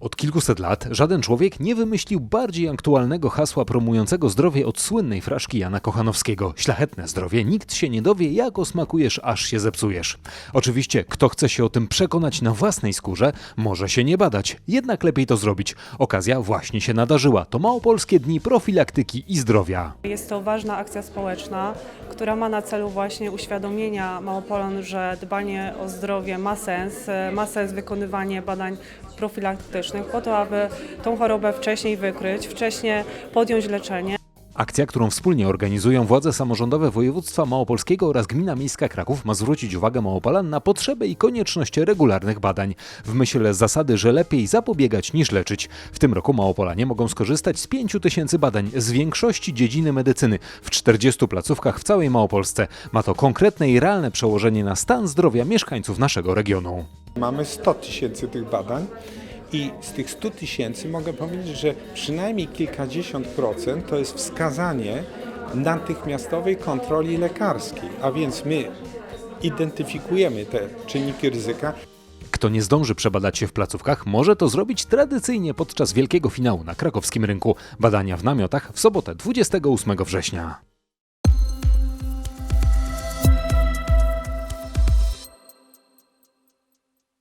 Od kilkuset lat żaden człowiek nie wymyślił bardziej aktualnego hasła promującego zdrowie od słynnej fraszki Jana Kochanowskiego. Szlachetne zdrowie, nikt się nie dowie, jak osmakujesz, aż się zepsujesz. Oczywiście, kto chce się o tym przekonać na własnej skórze, może się nie badać. Jednak lepiej to zrobić. Okazja właśnie się nadarzyła. To Małopolskie Dni Profilaktyki i Zdrowia. Jest to ważna akcja społeczna, która ma na celu właśnie uświadomienia Małopolan, że dbanie o zdrowie ma sens, ma sens wykonywanie badań profilaktycznych po to, aby tą chorobę wcześniej wykryć, wcześniej podjąć leczenie. Akcja, którą wspólnie organizują władze samorządowe województwa małopolskiego oraz gmina miejska Kraków ma zwrócić uwagę Małopolan na potrzebę i konieczność regularnych badań. W myśl zasady, że lepiej zapobiegać niż leczyć. W tym roku Małopolanie mogą skorzystać z 5 tysięcy badań z większości dziedziny medycyny w 40 placówkach w całej Małopolsce. Ma to konkretne i realne przełożenie na stan zdrowia mieszkańców naszego regionu. Mamy 100 tysięcy tych badań i z tych 100 tysięcy mogę powiedzieć, że przynajmniej kilkadziesiąt procent to jest wskazanie natychmiastowej kontroli lekarskiej, a więc my identyfikujemy te czynniki ryzyka Kto nie zdąży przebadać się w placówkach, może to zrobić tradycyjnie podczas wielkiego finału na krakowskim rynku. Badania w namiotach w sobotę 28 września.